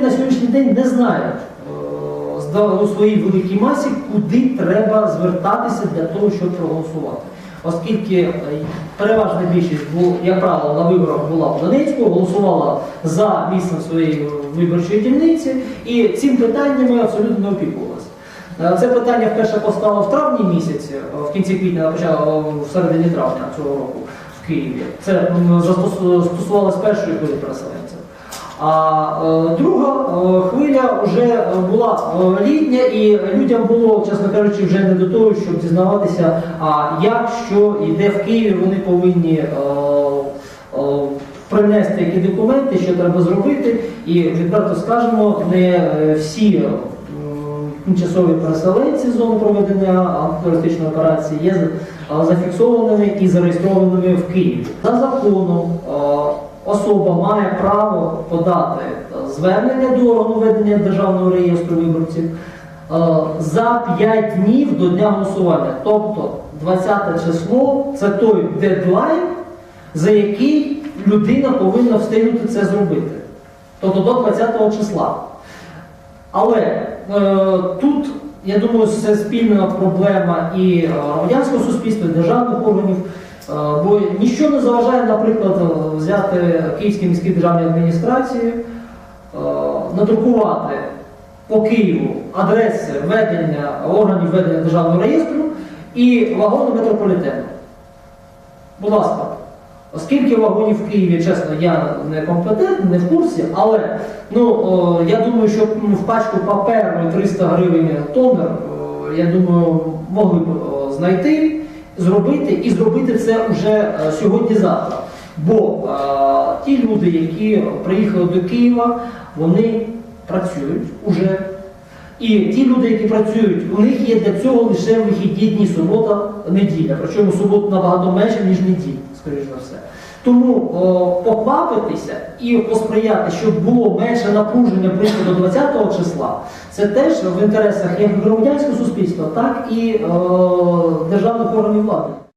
на сьогоднішній день не знають е, у своїй великій масі, куди треба звертатися для того, щоб проголосувати. Оскільки е, переважна більшість, як правило, на виборах була в Донецьку, голосувала за місцем своєї виборчої дільниці, і цим питаннями абсолютно не опікувалася. Е, Це питання вперше постало в травні місяці, е, в кінці квітня, в середині травня цього року в Києві. Це стосувалося першої хвилі переселенців. А е, друга е, хвиля вже була е, літня, і людям було, чесно кажучи, вже не до того, щоб дізнаватися, а як, що і де в Києві вони повинні принести які документи, що треба зробити. І відверто скажемо, не всі тимчасові переселенці з зони проведення антитерористичної операції є зафіксованими і зареєстрованими в Києві. За законом особа має право подати звернення до органу ведення державного реєстру виборців е, за 5 днів до дня голосування. Тобто 20 число це той дедлайн, за який людина повинна встигнути це зробити. Тобто до 20 числа. Але е, тут, я думаю, це спільна проблема і е, громадянського суспільства, і державних органів. Е, бо ніщо не заважає, наприклад, е, взяти Київській міській державній адміністрації, е, надрукувати по Києву адреси ведення органів ведення державного реєстру і вагони метрополітену. Будь ласка, оскільки вагонів в Києві, чесно, я не компетентний, не в курсі, але ну, я думаю, що ну, в пачку паперу 300 гривень тонер, я думаю, могли б знайти, зробити і зробити це вже е, сьогодні-завтра. Бо е, ті люди, які приїхали до Києва, вони працюють уже. І ті люди, які працюють, у них є для цього лише вихідні дні, субота, неділя. Причому субота набагато менше, ніж неділя, скоріш за все. Тому о, поквапитися і посприяти, щоб було менше напруження близько до 20 числа, це теж в інтересах як громадянського суспільства, так і о, державних органів влади.